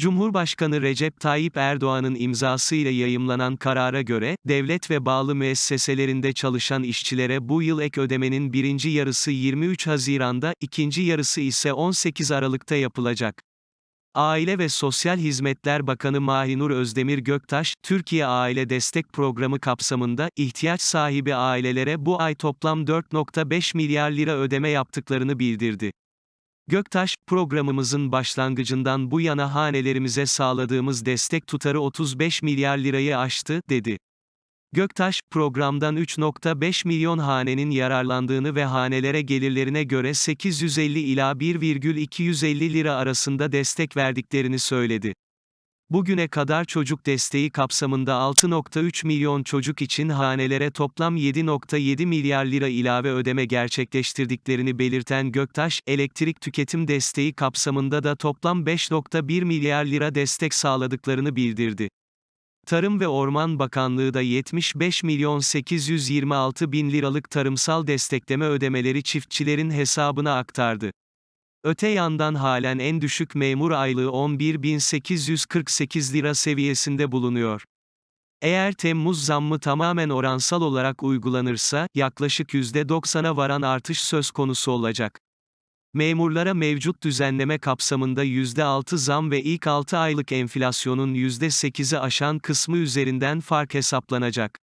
Cumhurbaşkanı Recep Tayyip Erdoğan'ın imzasıyla yayımlanan karara göre, devlet ve bağlı müesseselerinde çalışan işçilere bu yıl ek ödemenin birinci yarısı 23 Haziran'da, ikinci yarısı ise 18 Aralık'ta yapılacak. Aile ve Sosyal Hizmetler Bakanı Mahinur Özdemir Göktaş, Türkiye Aile Destek Programı kapsamında, ihtiyaç sahibi ailelere bu ay toplam 4.5 milyar lira ödeme yaptıklarını bildirdi. Göktaş, programımızın başlangıcından bu yana hanelerimize sağladığımız destek tutarı 35 milyar lirayı aştı, dedi. Göktaş, programdan 3.5 milyon hanenin yararlandığını ve hanelere gelirlerine göre 850 ila 1,250 lira arasında destek verdiklerini söyledi. Bugüne kadar çocuk desteği kapsamında 6.3 milyon çocuk için hanelere toplam 7.7 milyar lira ilave ödeme gerçekleştirdiklerini belirten Göktaş, elektrik tüketim desteği kapsamında da toplam 5.1 milyar lira destek sağladıklarını bildirdi. Tarım ve Orman Bakanlığı da 75 milyon 826 bin liralık tarımsal destekleme ödemeleri çiftçilerin hesabına aktardı. Öte yandan halen en düşük memur aylığı 11.848 lira seviyesinde bulunuyor. Eğer Temmuz zammı tamamen oransal olarak uygulanırsa, yaklaşık %90'a varan artış söz konusu olacak. Memurlara mevcut düzenleme kapsamında %6 zam ve ilk 6 aylık enflasyonun %8'i aşan kısmı üzerinden fark hesaplanacak.